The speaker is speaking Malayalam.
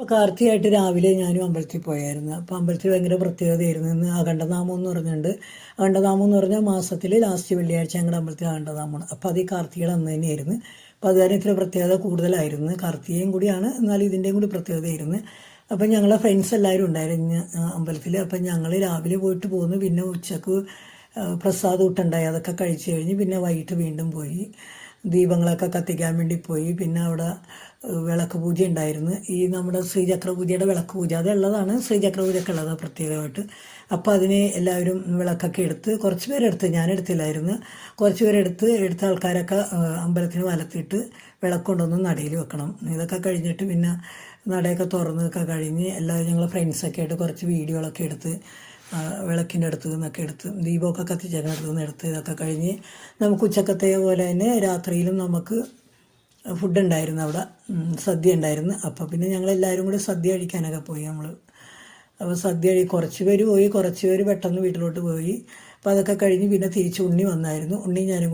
അപ്പോൾ കാർത്തിയായിട്ട് രാവിലെ ഞാനും അമ്പലത്തിൽ പോയായിരുന്നു. അപ്പോൾ അമ്പലത്തിൽ ഭയങ്കര പ്രത്യേകതയായിരുന്നു. ഇന്ന് അഖണ്ഡനാമം എന്ന് പറഞ്ഞുണ്ട് അഖണ്ഡനാമം എന്ന് പറഞ്ഞാൽ മാസത്തിൽ ലാസ്റ്റ് വെള്ളിയാഴ്ച ഞങ്ങളുടെ അമ്പലത്തിൽ അഖണ്ഡനാമമാണ്. അപ്പോൾ അത് ഈ കാർത്തികയുടെ അന്ന് തന്നെയായിരുന്നു. അപ്പോൾ അത് ഇത്ര പ്രത്യേകത കൂടുതലായിരുന്നു. കാർത്തികയും കൂടിയാണ്. എന്നാലും ഇതിന്റെയും കൂടി പ്രത്യേകതയായിരുന്നു. അപ്പം ഞങ്ങളെ ഫ്രണ്ട്സ് എല്ലാവരും ഉണ്ടായിരുന്നു അമ്പലത്തിൽ അപ്പം ഞങ്ങൾ രാവിലെ പോയിട്ട് പോന്നു. പിന്നെ ഉച്ചയ്ക്ക് പ്രസാദം ഇട്ടുണ്ടായി. അതൊക്കെ കഴിച്ചു കഴിഞ്ഞ് പിന്നെ വൈകിട്ട് വീണ്ടും പോയി. ദീപങ്ങളൊക്കെ കത്തിക്കാൻ വേണ്ടി പോയി. പിന്നെ അവിടെ വിളക്ക് പൂജ ഉണ്ടായിരുന്നു. ഈ നമ്മുടെ ശ്രീചക്ര പൂജയുടെ വിളക്ക് പൂജ അതുള്ളതാണ് ശ്രീചക്ര പൂജയ്ക്ക് ഉള്ളത് പ്രത്യേകമായിട്ട്. അപ്പോൾ അതിന് എല്ലാവരും വിളക്കൊക്കെ എടുത്ത് കുറച്ച് പേരെടുത്ത് ഞാനെടുത്തില്ലായിരുന്നു. കുറച്ച് പേരെടുത്ത് എടുത്ത ആൾക്കാരൊക്കെ അമ്പലത്തിന് വലത്തിട്ട് വിളക്ക് കൊണ്ടുവന്ന് നടയിൽ വെക്കണം. ഇതൊക്കെ കഴിഞ്ഞിട്ട് പിന്നെ നടയൊക്കെ തുറന്നൊക്കെ കഴിഞ്ഞ് എല്ലാവരും ഞങ്ങൾ ഫ്രണ്ട്സൊക്കെ ആയിട്ട് കുറച്ച് വീഡിയോകളൊക്കെ എടുത്ത് വിളക്കിന്റെ അടുത്ത് നിന്നൊക്കെ എടുത്ത് ദീപമൊക്കെ കത്തിച്ചേക്കാൻ അടുത്ത് നിന്ന് എടുത്ത് ഇതൊക്കെ കഴിഞ്ഞ് നമുക്ക് ഉച്ചക്കത്തെ പോലെ തന്നെ രാത്രിയിലും നമുക്ക് ഫുഡ് ഉണ്ടായിരുന്നു അവിടെ. സദ്യ ഉണ്ടായിരുന്നു. അപ്പോൾ പിന്നെ ഞങ്ങളെല്ലാവരും കൂടി സദ്യ കഴിക്കാനൊക്കെ പോയി നമ്മൾ അപ്പോൾ സദ്യ കുറച്ച് പേര് പോയി കുറച്ച് പേര് പെട്ടെന്ന് വീട്ടിലോട്ട് പോയി. അപ്പോൾ അതൊക്കെ കഴിഞ്ഞ് പിന്നെ തിരിച്ച് ഉണ്ണി വന്നായിരുന്നു. ഉണ്ണി ഞാനും